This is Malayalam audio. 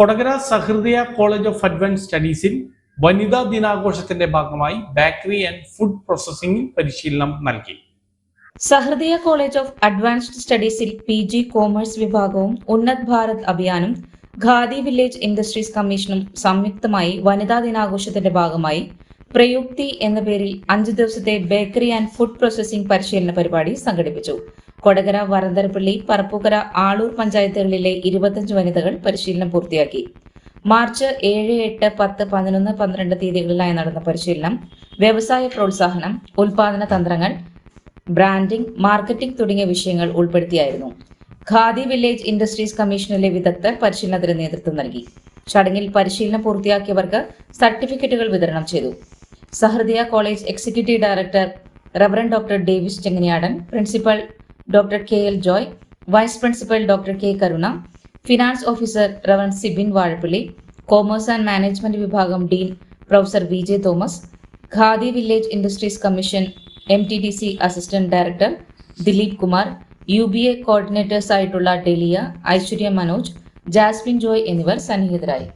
Kodakara Sahrudaya college of advance സ്റ്റഡീസിൽ വനിതാ ദിനാഘോഷത്തിന്റെ ഭാഗമായി ബേക്കറി ആൻഡ് ഫുഡ് പ്രോസസ്സിംഗിൽ പരിശീലനം നൽകി. സഹൃദയ കോളേജ് ഓഫ് അഡ്വാൻസ്ഡ് സ്റ്റഡീസിൽ പി ജി കോമേഴ്സ് വിഭാഗവും ഉന്നത് ഭാരത് അഭിയാനും ഖാദി വില്ലേജ് ഇൻഡസ്ട്രീസ് കമ്മീഷനും സംയുക്തമായി വനിതാ ദിനാഘോഷത്തിന്റെ ഭാഗമായി പ്രയുക്തി എന്ന പേരിൽ അഞ്ചു ദിവസത്തെ ബേക്കറി ആൻഡ് ഫുഡ് പ്രോസസിംഗ് പരിശീലന പരിപാടി സംഘടിപ്പിച്ചു. കൊടകര വരന്തരപ്പള്ളി പറപ്പൂക്കര ആളൂർ പഞ്ചായത്തുകളിലെ ഇരുപത്തഞ്ച് വനിതകൾ പരിശീലനം പൂർത്തിയാക്കി. മാർച്ച് ഏഴ് എട്ട് പത്ത് പതിനൊന്ന് പന്ത്രണ്ട് തീയതികളിലായി നടന്ന പരിശീലനം വ്യവസായ പ്രോത്സാഹനം ഉൽപാദന തന്ത്രങ്ങൾ ബ്രാൻഡിംഗ് മാർക്കറ്റിംഗ് തുടങ്ങിയ വിഷയങ്ങൾ ഉൾപ്പെടുത്തിയായിരുന്നു. ഖാദി വില്ലേജ് ഇൻഡസ്ട്രീസ് കമ്മീഷനിലെ വിദഗ്ധർ പരിശീലനത്തിന് നേതൃത്വം നൽകി. ചടങ്ങിൽ പരിശീലനം പൂർത്തിയാക്കിയവർക്ക് സർട്ടിഫിക്കറ്റുകൾ വിതരണം ചെയ്തു. Sahrdaya college executive director reverend doctor Davis Chenganiyadan principal doctor K L Joy vice principal doctor K Karuna finance officer reverend Sibin Vazhappally commerce and management വിഭാഗം dean professor V J Thomas Khadi village industries commission M T D C assistant director Dileep Kumar U B A കോർഡിനേറ്റേഴ്സായിട്ടുള്ള Delia Aishwarya Manoj Jasmine Joy എന്നിവർ സന്നിഹിതരായി.